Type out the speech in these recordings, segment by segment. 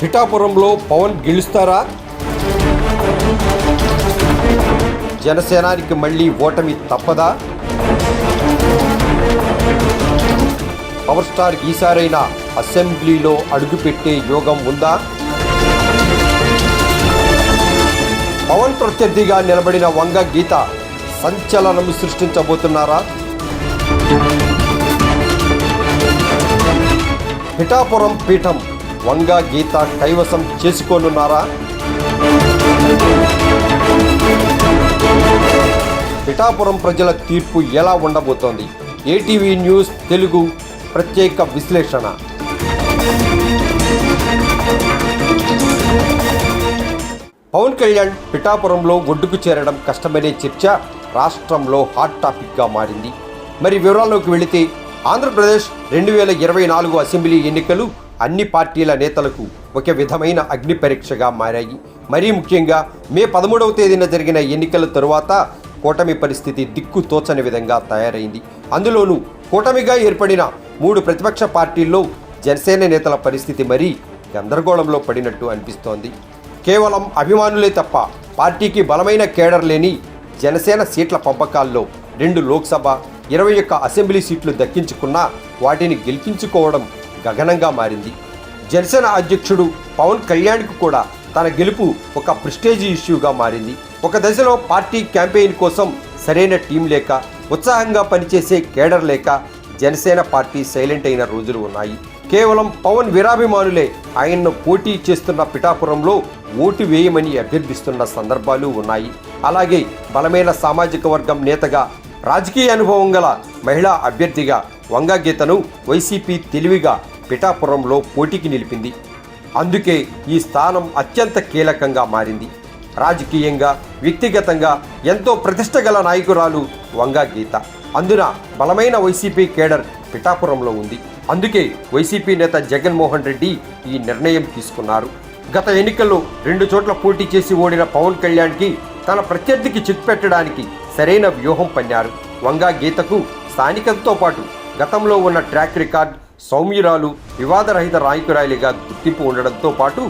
పిఠాపురంలో పవన్ గెలుస్తారా? జనసేనానికి మళ్ళీ ఓటమి తప్పదా? పవర్ స్టార్ ఈసారైన అసెంబ్లీలో అడుగుపెట్టే యోగం ఉందా? పవన్ ప్రత్యర్థిగా నిలబడిన వంగ గీత సంచలనం సృష్టించబోతున్నారా? పిఠాపురం పీఠం వంగ గీత కైవసం చేసుకోనున్నారా? పిఠాపురం ప్రజల తీర్పు ఎలా ఉండబోతోంది? ఏటీవీ న్యూస్ తెలుగు ప్రత్యేక విశ్లేషణ. పవన్ కళ్యాణ్ పిఠాపురంలో ఒడ్డుకు చేరడం కష్టమనే చర్చ రాష్ట్రంలో హాట్ టాపిక్గా మారింది. మరి వివరాల్లోకి వెళితే ఆంధ్రప్రదేశ్ రెండు వేల ఇరవై నాలుగు అసెంబ్లీ ఎన్నికలు అన్ని పార్టీల నేతలకు ఒక విధమైన అగ్ని పరీక్షగా మారాయి. మరీ ముఖ్యంగా మే పదమూడవ తేదీన జరిగిన ఎన్నికల తరువాత కూటమి పరిస్థితి దిక్కు తోచని విధంగా తయారైంది. అందులోనూ కూటమిగా ఏర్పడిన మూడు ప్రతిపక్ష పార్టీల్లో జనసేన నేతల పరిస్థితి మరీ గందరగోళంలో పడినట్టు అనిపిస్తోంది. కేవలం అభిమానులే తప్ప పార్టీకి బలమైన కేడర్ లేని జనసేన సీట్ల పంపకాల్లో రెండు లోక్సభ ఇరవై ఒక్క అసెంబ్లీ సీట్లు దక్కించుకున్నా వాటిని గెలిపించుకోవడం గగనంగా మారింది. జనసేన అధ్యక్షుడు పవన్ కళ్యాణ్కు కూడా తన గెలుపు ఒక ప్రిస్టేజీ ఇష్యూగా మారింది. ఒక దశలో పార్టీ క్యాంపెయిన్ కోసం సరైన టీం లేక ఉత్సాహంగా పనిచేసే కేడర్ లేక జనసేన పార్టీ సైలెంట్ అయిన రోజులు ఉన్నాయి. కేవలం పవన్ వీరాభిమానులే ఆయన్ను పోటీ చేస్తున్న పిఠాపురంలో ఓటు వేయమని అభ్యర్థిస్తున్న సందర్భాలు ఉన్నాయి. అలాగే బలమైన సామాజిక వర్గం నేతగా రాజకీయ అనుభవం గల మహిళా అభ్యర్థిగా వంగగీతను వైసీపీ తెలివిగా పిఠాపురంలో పోటీకి నిలిపింది. అందుకే ఈ స్థానం అత్యంత కీలకంగా మారింది. రాజకీయంగా వ్యక్తిగతంగా ఎంతో ప్రతిష్ట గల నాయకురాలు వంగా గీత. అందున బలమైన వైసీపీ కేడర్ పిఠాపురంలో ఉంది. అందుకే వైసీపీ నేత జగన్మోహన్ రెడ్డి ఈ నిర్ణయం తీసుకున్నారు. గత ఎన్నికల్లో రెండు చోట్ల పోటీ చేసి ఓడిన పవన్ కళ్యాణ్కి తన ప్రత్యర్థికి చిక్ పెట్టడానికి సరైన వ్యూహం పన్నారు. వంగా గీతకు స్థానికతతో పాటు గతంలో ఉన్న ట్రాక్ రికార్డ్ సౌమ్యురాలు వివాదరహిత నాయకురాలిగా గుర్తింపు ఉండడంతో పాటు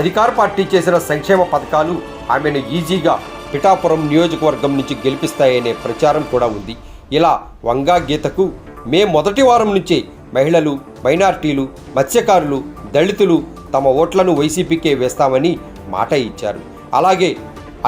అధికార పార్టీ చేసిన సంక్షేమ పథకాలు ఆమెను ఈజీగా పిఠాపురం నియోజకవర్గం నుంచి గెలిపిస్తాయనే ప్రచారం కూడా ఉంది. ఇలా వంగా గీతకు మే మొదటి వారం నుంచే మహిళలు మైనార్టీలు మత్స్యకారులు దళితులు తమ ఓట్లను వైసీపీకే వేస్తామని మాట ఇచ్చారు. అలాగే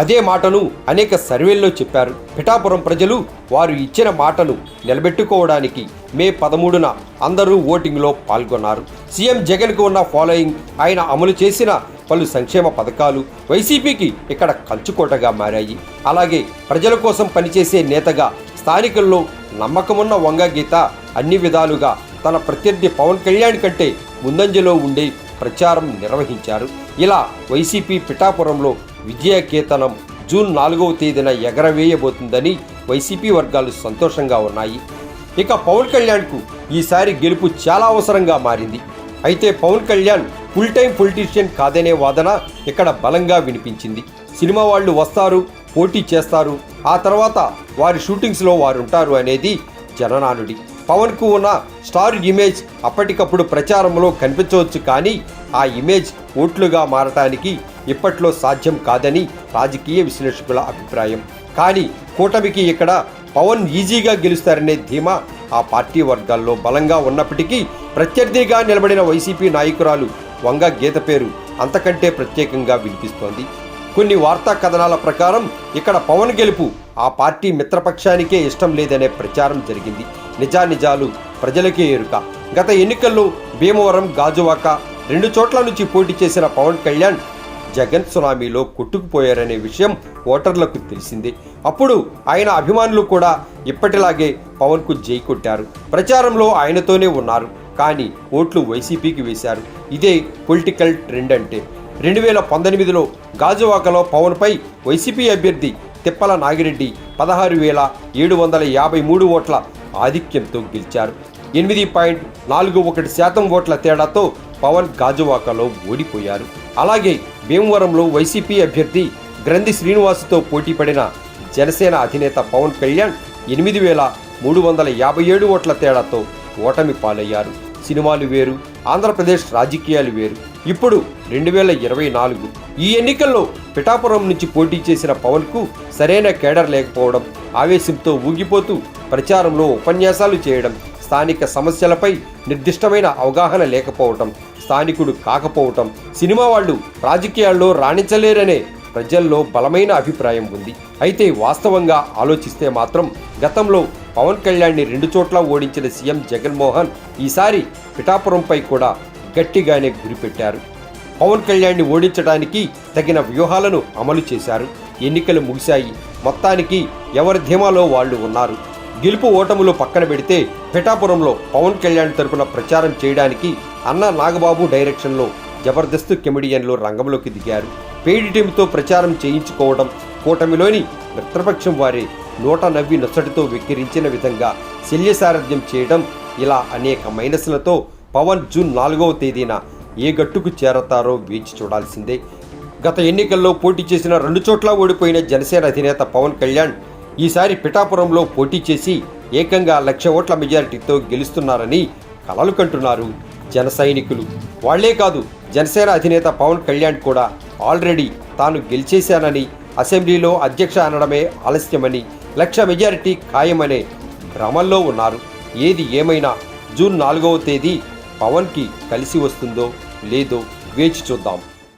అదే మాటను అనేక సర్వేల్లో చెప్పారు. పిఠాపురం ప్రజలు వారు ఇచ్చిన మాటను నిలబెట్టుకోవడానికి మే పదమూడున అందరూ ఓటింగ్లో పాల్గొన్నారు. సీఎం జగన్కు ఉన్న ఫాలోయింగ్ ఆయన అమలు చేసిన పలు సంక్షేమ పథకాలు వైసీపీకి ఇక్కడ కంచుకోటగా మారాయి. అలాగే ప్రజల కోసం పనిచేసే నేతగా స్థానికుల్లో నమ్మకమున్న వంగ గీత అన్ని విధాలుగా తన ప్రత్యర్థి పవన్ కళ్యాణ్ కంటే ముందంజలో ఉండి ప్రచారం నిర్వహించారు. ఇలా వైసీపీ పిఠాపురంలో విజయకేతనం జూన్ నాలుగవ తేదీన ఎగరవేయబోతుందని వైసీపీ వర్గాలు సంతోషంగా ఉన్నాయి. ఇక పవన్ కళ్యాణ్కు ఈసారి గెలుపు చాలా అవసరంగా మారింది. అయితే Pawan Kalyan full time politician కాదనే వాదన ఇక్కడ బలంగా వినిపించింది. సినిమా వాళ్ళు వస్తారు పోటీ చేస్తారు ఆ తర్వాత వారి షూటింగ్స్లో వారుంటారు అనేది జననానుడి. పవన్కు ఉన్న స్టార్ ఇమేజ్ అప్పటికప్పుడు ప్రచారంలో కనిపించవచ్చు కానీ ఆ ఇమేజ్ ఓట్లుగా మారటానికి ఇప్పట్లో సాధ్యం కాదని రాజకీయ విశ్లేషకుల అభిప్రాయం. కానీ కూటమికి ఇక్కడ పవన్ ఈజీగా గెలుస్తారనే ధీమా ఆ పార్టీ వర్గాల్లో బలంగా ఉన్నప్పటికీ ప్రత్యర్థిగా నిలబడిన వైసీపీ నాయకురాలు వంగ గీత పేరు అంతకంటే ప్రత్యేకంగా వినిపిస్తోంది. కొన్ని వార్తా కథనాల ప్రకారం ఇక్కడ పవన్ గెలుపు ఆ పార్టీ మిత్రపక్షానికే ఇష్టం లేదనే ప్రచారం జరిగింది. నిజానిజాలు ప్రజలకే ఎరుక. గత ఎన్నికల్లో భీమవరం గాజువాక రెండు చోట్ల నుంచి పోటీ చేసిన పవన్ కళ్యాణ్ జగన్ సునామీలో కొట్టుకుపోయారనే విషయం ఓటర్లకు తెలిసింది. అప్పుడు ఆయన అభిమానులు కూడా ఇప్పటిలాగే పవన్కు జై కొట్టారు. ప్రచారంలో ఆయనతోనే ఉన్నారు. కానీ ఓట్లు వైసీపీకి వేశారు. ఇదే పొలిటికల్ ట్రెండ్ అంటే. రెండు వేల పంతొమ్మిదిలో గాజువాకలో పవన్పై వైసీపీ అభ్యర్థి తిప్పల నాగిరెడ్డి పదహారు వేల ఏడు వందల యాభై మూడు ఓట్ల ఆధిక్యంతో గెలిచారు. ఎనిమిది పాయింట్ నాలుగు ఒకటి శాతం ఓట్ల తేడాతో పవన్ గాజువాకలో ఓడిపోయారు. అలాగే భీమవరంలో వైసీపీ అభ్యర్థి గ్రంథి శ్రీనివాసుతో పోటీపడిన జనసేన అధినేత పవన్ కళ్యాణ్ ఎనిమిది వేల మూడు వందల యాభై ఏడు ఓట్ల తేడాతో ఓటమి పాలయ్యారు. సినిమాలు వేరు ఆంధ్రప్రదేశ్ రాజకీయాలు వేరు. ఇప్పుడు రెండు వేల ఇరవై నాలుగు ఈ ఎన్నికల్లో పిఠాపురం నుంచి పోటీ చేసిన పవన్కు సరైన కేడర్ లేకపోవడం ఆవేశంతో ఊగిపోతూ ప్రచారంలో ఉపన్యాసాలు చేయడం స్థానిక సమస్యలపై నిర్దిష్టమైన అవగాహన లేకపోవడం స్థానికుడు కాకపోవటం. సినిమా వాళ్ళు రాజకీయాల్లో రాణించలేరనే ప్రజల్లో బలమైన అభిప్రాయం ఉంది. అయితే వాస్తవంగా ఆలోచిస్తే మాత్రం గతంలో పవన్ కళ్యాణ్ని రెండు చోట్ల ఓడించిన సీఎం జగన్మోహన్ ఈసారి పిఠాపురంపై కూడా గట్టిగానే గురిపెట్టారు. పవన్ కళ్యాణ్ని ఓడించడానికి తగిన వ్యూహాలను అమలు చేశారు. ఎన్నికలు ముగిశాయి. మొత్తానికి ఎవరి ధీమాలో వాళ్ళు ఉన్నారు? గెలుపు ఓటములు పక్కన పెడితే పిఠాపురంలో పవన్ కళ్యాణ్ తరపున ప్రచారం చేయడానికి అన్న నాగబాబు డైరెక్షన్లో జబర్దస్త్ కెమెడియన్లు రంగంలోకి దిగారు. పెయిడ్ టీంతో ప్రచారం చేయించుకోవడం కూటమిలోని మిత్రపక్షం వారి నోట నవ్వి నొసటితో వెక్కిరించిన విధంగా శల్యసారథ్యం చేయడం ఇలా అనేక మైనస్లతో పవన్ జూన్ నాలుగవ తేదీన ఏ గట్టుకు చేరతారో వేచి చూడాల్సిందే. గత ఎన్నికల్లో పోటీ చేసిన రెండు చోట్ల ఓడిపోయిన జనసేన అధినేత పవన్ కళ్యాణ్ ఈసారి పిఠాపురంలో పోటీ చేసి ఏకంగా లక్ష ఓట్ల మెజారిటీతో గెలుస్తున్నారని కలలు కంటున్నారు. జన సైనికులు. వాళ్ళే కాదు జనసేన అధినేత పవన్ కళ్యాణ్ కూడా ఆల్రెడీ తాను గెలిచేశానని అసెంబ్లీలో అధ్యక్ష అనడమే ఆలస్యమని లక్ష మెజారిటీ ఖాయమనే భ్రమంలో ఉన్నారు. ఏది ఏమైనా జూన్ నాలుగవ తేదీ పవన్కి కలిసి వస్తుందో లేదో వేచి చూద్దాం.